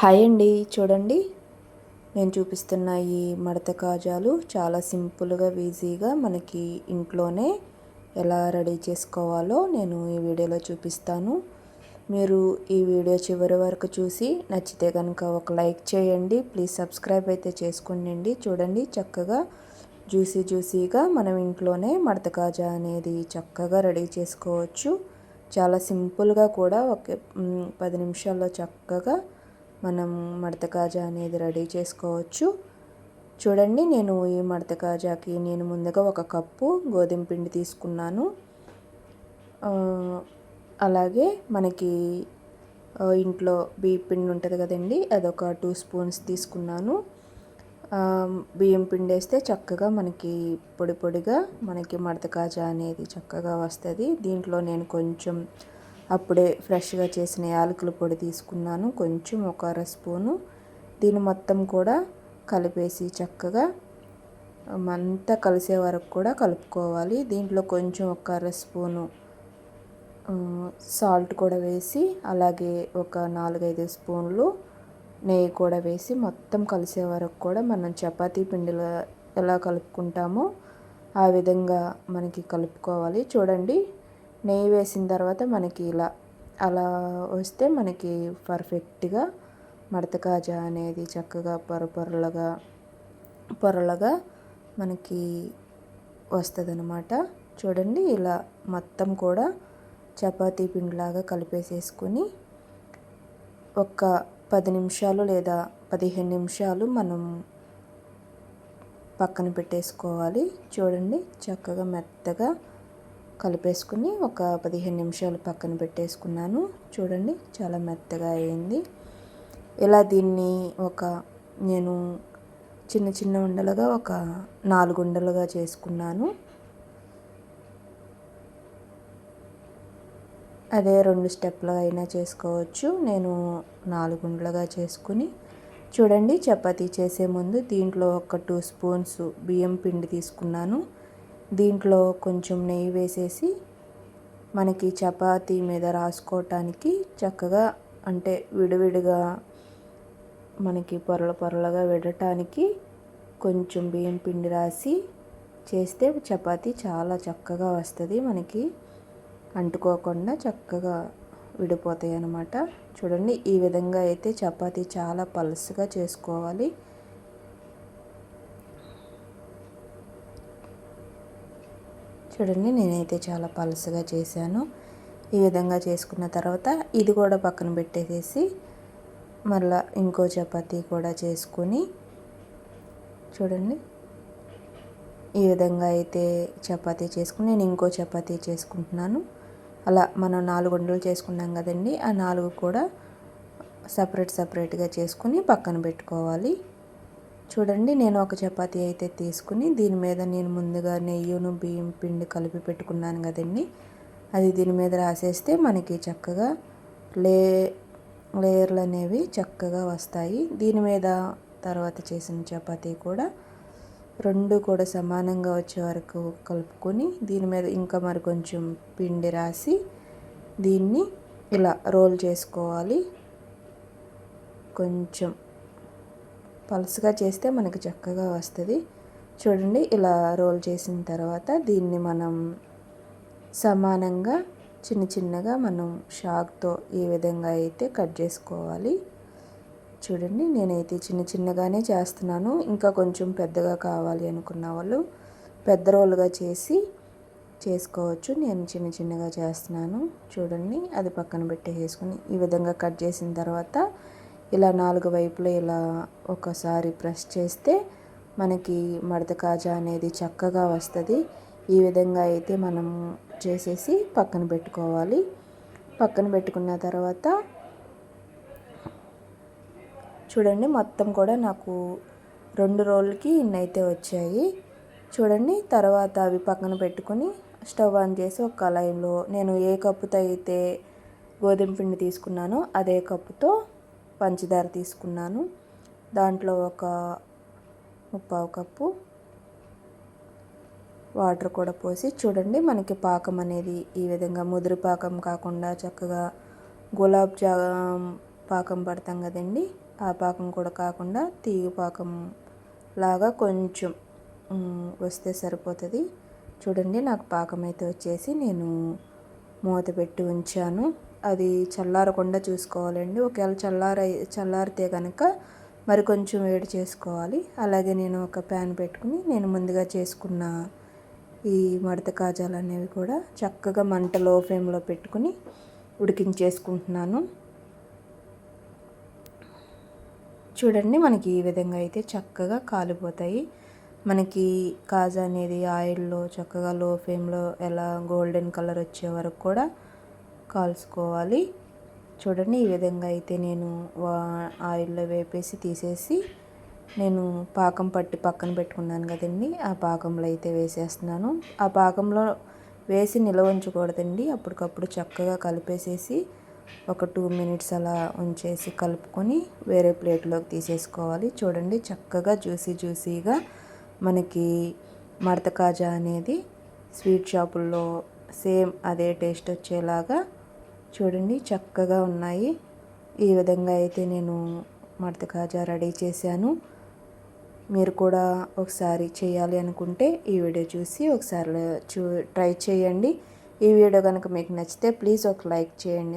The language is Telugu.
హాయ్ అండి. చూడండి. నేను చూపిస్తున్న ఈ మడత కాజాలు చాలా సింపుల్గా ఈజీగా మనకి ఇంట్లోనే ఎలా రెడీ చేసుకోవాలో నేను ఈ వీడియోలో చూపిస్తాను. మీరు ఈ వీడియో చివరి వరకు చూసి నచ్చితే కనుక ఒక లైక్ చేయండి. ప్లీజ్ సబ్స్క్రైబ్ అయితే చేసుకోండి. చూడండి చక్కగా జ్యూసీ జ్యూసీగా మనం ఇంట్లోనే మడత కాజా అనేది చక్కగా రెడీ చేసుకోవచ్చు. చాలా సింపుల్గా కూడా ఒక పది నిమిషాల్లో చక్కగా మనం మడత కాజా అనేది రెడీ చేసుకోవచ్చు. చూడండి నేను ఈ మడత కాజాకి నేను ముందుగా ఒక కప్పు గోధుమ పిండి తీసుకున్నాను. అలాగే మనకి ఇంట్లో బియ్యం పిండి ఉంటుంది కదండి అదొక టూ స్పూన్స్ తీసుకున్నాను. బియ్యం పిండి వేస్తే చక్కగా మనకి పొడి పొడిగా మనకి మడత కాజా అనేది చక్కగా వస్తుంది. దీంట్లో నేను కొంచెం అప్పుడే ఫ్రెష్గా చేసిన యాలకుల పొడి తీసుకున్నాను. కొంచెం ఒక అర స్పూను. దీన్ని మొత్తం కూడా కలిపేసి చక్కగా అంతా కలిసే వరకు కూడా కలుపుకోవాలి. దీంట్లో కొంచెం ఒక అర స్పూను సాల్ట్ కూడా వేసి అలాగే ఒక నాలుగైదు స్పూన్లు నెయ్యి కూడా వేసి మొత్తం కలిసే వరకు కూడా మనం చపాతీ పిండిలో ఎలా కలుపుకుంటామో ఆ విధంగా మనకి కలుపుకోవాలి. చూడండి నెయ్యి వేసిన తర్వాత మనకి ఇలా అలా వస్తే మనకి పర్ఫెక్ట్గా మడత కాజా అనేది చక్కగా పొర పొరలుగా మనకి వస్తుందన్నమాట. చూడండి ఇలా మొత్తం కూడా చపాతీ పిండిలాగా కలిపేసేసుకొని ఒక పది నిమిషాలు లేదా పదిహేను నిమిషాలు మనం పక్కన పెట్టేసుకోవాలి. చూడండి చక్కగా మెత్తగా కలిపేసుకుని ఒక పదిహేను నిమిషాలు పక్కన పెట్టేసుకున్నాను. చూడండి చాలా మెత్తగా అయింది. ఇలా దీన్ని ఒక నేను చిన్న చిన్న ఉండలుగా ఒక నాలుగు ఉండలుగా చేసుకున్నాను. అదే రెండు స్టెప్లు అయినా చేసుకోవచ్చు. నేను నాలుగు ఉండలుగా చేసుకుని చూడండి చపాతీ చేసే ముందు దీంట్లో ఒక టూ స్పూన్స్ బియ్యం పిండి తీసుకున్నాను. దీంట్లో కొంచెం నెయ్యి వేసేసి మనకి చపాతీ మీద రాసుకోవటానికి చక్కగా అంటే విడివిడిగా మనకి పొరల పొరలుగా విడటానికి కొంచెం బియ్యం పిండి రాసి చేస్తే చపాతీ చాలా చక్కగా వస్తుంది. మనకి అంటుకోకుండా చక్కగా విడిపోతాయి అన్నమాట చూడండి ఈ విధంగా అయితే చపాతీ చాలా పలుసుగా చేసుకోవాలి. చూడండి నేనైతే చాలా పలుసగా చేశాను. ఈ విధంగా చేసుకున్న తర్వాత ఇది కూడా పక్కన పెట్టేసేసి మళ్ళీ ఇంకో చపాతీ కూడా చేసుకొని చూడండి. ఈ విధంగా అయితే చపాతీ చేసుకుని నేను ఇంకో చపాతీ చేసుకుంటున్నాను. అలా మనం నాలుగు వండలు చేసుకున్నాం కదండి ఆ నాలుగు కూడా సపరేట్ సపరేట్గా చేసుకుని పక్కన పెట్టుకోవాలి. చూడండి నేను ఒక చపాతీ అయితే తీసుకుని దీని మీద నేను ముందుగా నెయ్యిను బియ్యం పిండి కలిపి పెట్టుకున్నాను కదండి. అది దీని మీద రాసేస్తే మనకి చక్కగా లే లేయర్లు అనేవి చక్కగా వస్తాయి. దీని మీద తర్వాత చేసిన చపాతీ కూడా రెండు కూడా సమానంగా వచ్చే వరకు కలుపుకొని దీని మీద ఇంకా మరి కొంచెం పిండి రాసి దీన్ని ఇలా రోల్ చేసుకోవాలి. కొంచెం పలుసుగా చేస్తే మనకు చక్కగా వస్తుంది. చూడండి ఇలా రోల్ చేసిన తర్వాత దీన్ని మనం సమానంగా చిన్న చిన్నగా మనం షాక్తో ఈ విధంగా అయితే కట్ చేసుకోవాలి. చూడండి నేనైతే చిన్న చిన్నగానే చేస్తున్నాను. ఇంకా కొంచెం పెద్దగా కావాలి అనుకున్న వాళ్ళు పెద్ద రోలుగా చేసి చేసుకోవచ్చు. నేను చిన్న చిన్నగా చేస్తున్నాను. చూడండి అది పక్కన పెట్టేసుకుని ఈ విధంగా కట్ చేసిన తర్వాత ఇలా నాలుగు వైపులా ఇలా ఒకసారి ప్రెస్ చేస్తే మనకి మడత కాజా అనేది చక్కగా వస్తుంది. ఈ విధంగా అయితే మనం చేసేసి పక్కన పెట్టుకోవాలి. పక్కన పెట్టుకున్న తర్వాత చూడండి మొత్తం కూడా నాకు రెండు రోజులకి ఇన్నైతే వచ్చాయి. చూడండి తర్వాత అవి పక్కన పెట్టుకొని స్టవ్ ఆన్ చేసి ఒక కళాయిలో నేను ఏ కప్పుతో అయితే గోధుమ పిండి తీసుకున్నానో అదే కప్పుతో పంచదార తీసుకున్నాను. దాంట్లో ఒక ముప్పావు కప్పు వాటర్ కూడా పోసి చూడండి మనకి పాకం అనేది ఈ విధంగా ముదురు పాకం కాకుండా చక్కగా గులాబ్ జా పాకం పడతాం కదండి. ఆ పాకం కూడా కాకుండా తీగ పాకం లాగా కొంచెం వస్తే సరిపోతుంది. చూడండి నాకు పాకం అయితే వచ్చేసి నేను మూత పెట్టి ఉంచాను. అది చల్లారకుండా చూసుకోవాలండి. ఒకవేళ చల్లార చల్లారితే కనుక మరి కొంచెం వేడి చేసుకోవాలి. అలాగే నేను ఒక ప్యాన్ పెట్టుకుని నేను ముందుగా చేసుకున్న ఈ మడత కాజాలు అనేవి కూడా చక్కగా మంట లో ఫ్లేమ్లో పెట్టుకుని ఉడికించేసుకుంటున్నాను. చూడండి మనకి ఈ విధంగా అయితే చక్కగా కాలిపోతాయి. మనకి కాజా అనేది ఆయిల్లో చక్కగా లో ఫ్లేమ్లో ఎలా గోల్డెన్ కలర్ వచ్చే వరకు కూడా కాల్చుకోవాలి. చూడండి ఈ విధంగా అయితే నేను వా- ఆయిల్లో వేపేసి తీసేసి నేను పాకం పట్టి పక్కన పెట్టుకున్నాను కదండి. ఆ పాకంలో అయితే వేసేస్తున్నాను. ఆ పాకంలో వేసి నిల్వ ఉంచకూడదండి. అప్పటికప్పుడు చక్కగా కలిపేసేసి ఒక టూ మినిట్స్ అలా ఉంచేసి కలుపుకొని వేరే ప్లేట్లోకి తీసేసుకోవాలి. చూడండి చక్కగా జ్యూసీ జ్యూసీగా మనకి మడత కాజా అనేది స్వీట్ షాపుల్లో సేమ్ అదే టేస్ట్ వచ్చేలాగా చూడండి చక్కగా ఉన్నాయి. ఈ విధంగా అయితే నేను మడత కాజా రెడీ చేశాను. మీరు కూడా ఒకసారి చేయాలి అనుకుంటే ఈ వీడియో చూసి ఒకసారి చూ ట్రై చేయండి. ఈ వీడియో కనుక మీకు నచ్చితే ప్లీజ్ ఒక లైక్ చేయండి.